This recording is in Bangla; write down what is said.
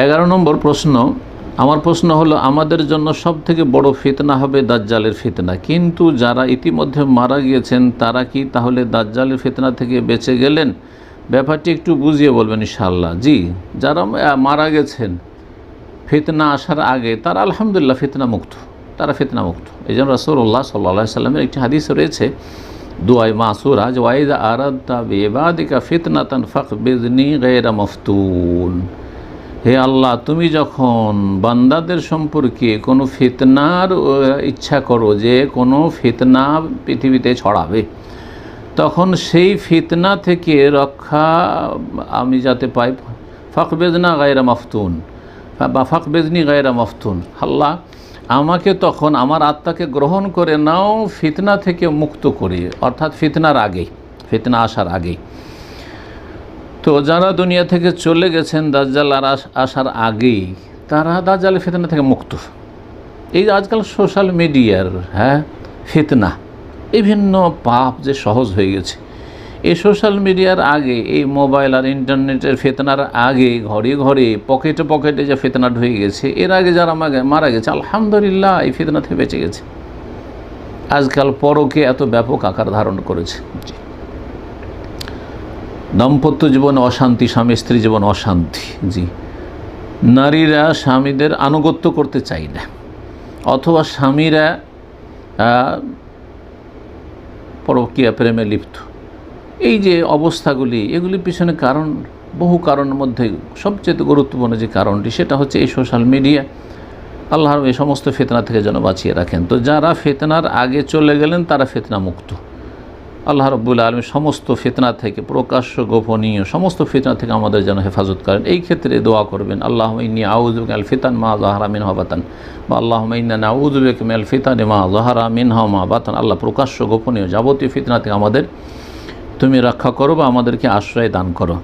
এগারো নম্বর প্রশ্ন, আমার প্রশ্ন হলো, আমাদের জন্য সব থেকে বড় ফিতনা হবে দাজ্জালের ফিতনা। কিন্তু যারা ইতিমধ্যে মারা গিয়েছেন, তারা কি তাহলে দাজ্জালের ফিতনা থেকে বেঁচে গেলেন? ব্যাপারটি একটু বুঝিয়ে বলবেন ইনশাআল্লাহ। জি, যারা মারা গেছেন, ফিতনা আসার আগে তারা আলহামদুলিল্লাহ ফিতনা মুক্ত, তারা ফিতনা মুক্ত। এই জন্য রসুল্লাহ সাল্লা সাল্লামের একটি হাদিস রয়েছে, দুয়াই মাসুরা যে ওয়াইদা আরাদ্দা বেবাদিকা ফিতনাতান ফাক বেজনি গেরা মফতুন। হে আল্লাহ, তুমি যখন বান্দাদের সম্পর্কে কোনো ফিতনার ইচ্ছা করো যে কোনো ফিতনা পৃথিবীতে ছড়াবে, তখন সেই ফিতনা থেকে রক্ষা আমি যাতে পাই। ফাকবেজনা গায়রা মফতুন, বা ফাকবেজনি গায়রা মফতুন। আল্লাহ, আমাকে তখন আমার আত্মাকে গ্রহণ করে নাও ফিতনা থেকে মুক্ত করে, অর্থাৎ ফিতনার আগে, ফিতনা আসার আগেই তো যারা দুনিয়া থেকে চলে গেছেন দাজ্জাল আর আসার আগেই, তারা দাজ্জালের ফিতনা থেকে মুক্ত। এই আজকাল সোশ্যাল মিডিয়ার হ্যাঁ ফেতনা, বিভিন্ন পাপ যে সহজ হয়ে গেছে। এই সোশ্যাল মিডিয়ার আগে, এই মোবাইল আর ইন্টারনেটের ফেতনার আগে, ঘরে ঘরে, পকেটে পকেটে যে ফেতনা ঢুকে গেছে, এর আগে যারা মারা- গেছে, আলহামদুলিল্লাহ, এই ফেতনা থেকে বেঁচে গেছে। আজকাল পরকে এত ব্যাপক আকার ধারণ করেছে। দাম্পত্য জীবন অশান্তি, স্বামী স্ত্রী জীবন অশান্তি, জি। নারীরা স্বামীদের আনুগত্য করতে চায় না। অথবা স্বামীরা পরকীয়া প্রেমে লিপ্ত। এই যে অবস্থাগুলি এগুলির পিছনে কারণ, বহু কারণের মধ্যে সবচেয়ে গুরুত্বপূর্ণ যে কারণটি, সেটা হচ্ছে এই সোশ্যাল মিডিয়া। আল্লাহর এই সমস্ত ফেতনা থেকে যেন বাঁচিয়ে রাখেন। তো যারা ফেতনার আগে চলে গেলেন, তারা ফেতনা মুক্ত আল্লাহ রব্বুল আলমী সমস্ত ফিতনা থেকে প্রকাশ্য গোপনীয় সমস্ত ফিতনা থেকে আমাদের যেন হেফাজত করেন। এই ক্ষেত্রে দোয়া করবেন আল্লাহ ইন্নি আউজুক আল ফিতান মা জাহারা মিন হবাতান বা আল্লাহ ইন্না আউজুবেক মেল ফিতান মা জাহারা মিন মা বাতান। আল্লাহ প্রকাশ্য গোপনীয় যাবতীয় ফিতনা থেকে আমাদের তুমি রক্ষা করো বা আমাদেরকে আশ্রয় দান করো।